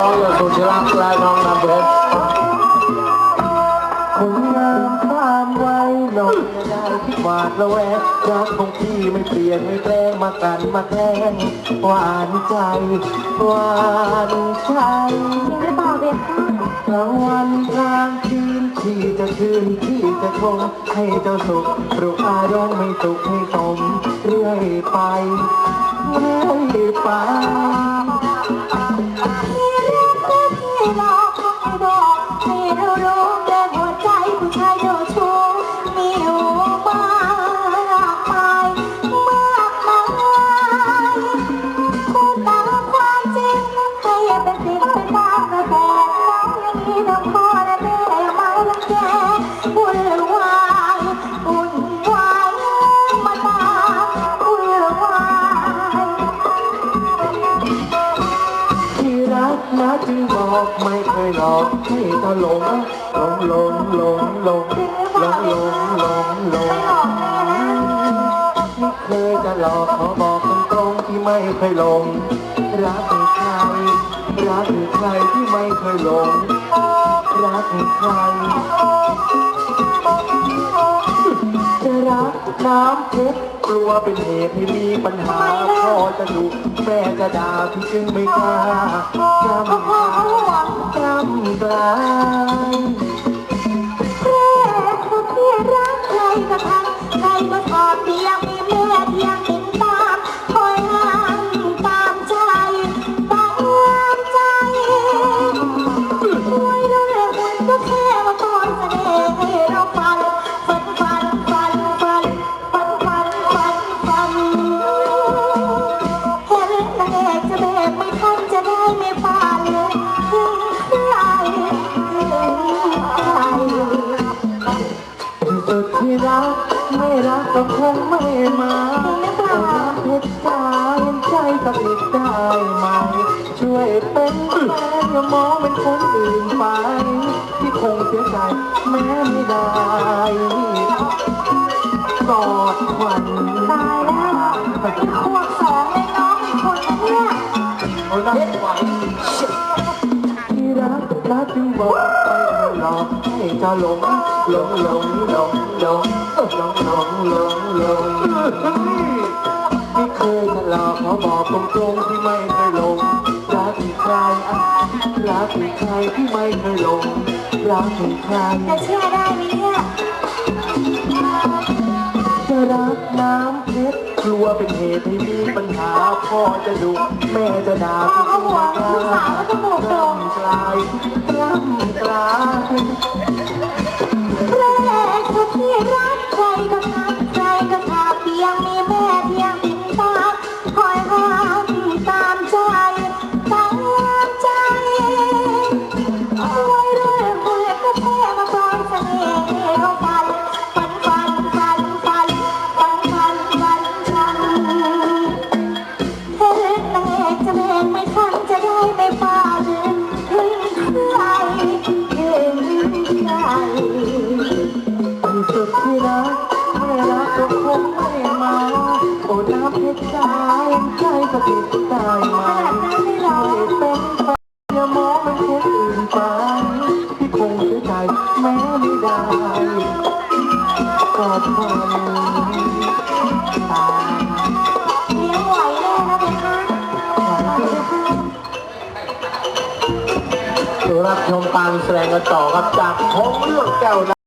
น้องอย่าสุดที่รักและน้องน้ำเพชรคนงามความไว้น้องจะได้หวาดระแวงรักของพี่ไม่เปลี่ยนไม่แปลงมากันมาแกล้งหวานใจหวานใจหรือเปล่าเด็กลางวันกลางคืนที่จะชื่นที่จะชมให้เจ้าสุขปลุกอารมณ์ไม่สุขให้สมเรื่อยไปเรื่อยไป จึงบอกไม่เคยหลอกให้เธอหลงหลงหลงหลงหลงหลงหลงหลงหลงไม่เคยจะหลอกขอบอกตรงๆที่ไม่เคยหลงรักใครรักใครที่ไม่เคยหลงรักใคร รักน้ำเพชรกลัวเป็นเหตุให้มีปัญหาพ่อจะดุแม่จะด่าพี่จึงไม่กล้าจำกลายจำกลายแค่คนที่รักใครก็ทำใครก็ชอบเพียง กก็คงไม่มาเอาน้ำเพชรสายใจสักนิดได้ไหม ช่วยเป็นแฟนอย่ามองเป็นคนอื่นไป ที่คงเสียใจแม้ไม่ได้กอดควันตายแล้วเป็นขวบสองเลยน้องอีกคนนะเนี่ยเอาหน้าไหวที่ หลอกให้เจะหลงหลงหลงหลงหลงหลงหลงหลงหลงไม่เคยจะหลอกเขาบอกตรงๆที่ไม่เคยหลงรักใครอะรักใครที่ไม่เคยหลงรักใครจะเชื่อได้ไหมเนี่ยจะรักน้ำเพชรกลัวเป็นเหตุให้มีปัญหาพ่อจะดุแม่จะด่าพ่อเขาห่วงลูกสาวก็จมูกโด่งกลาย กลายแรกสุดที่รักใครก็ทักใครก็ทาเพียงมีแม่เพียงติดตาคอยห้ามตามใจตามใจเอาไว้เรื่องคุยก็แค่มาพร้อมเสน่ห์เราฟันฟันฟันฟันฟันฟันฟันฟันฟันเห็นนางจะเบรกไม่ทันจะได้ไม่ฟา สุดที่รักไม่รักก็คงไม่มา โอ้น้ำเพชรสายใจก็ติดได้ไหมช่วยเป็นแฟนอย่ามองเป็นคนอื่นไปที่คงเสียใจแม้ไม่ได้กอดมันตายเลี้ยงไหวแน่นะเป็นคะรับชมการแสดงกันต่อครับจากของเรื่องแก้ว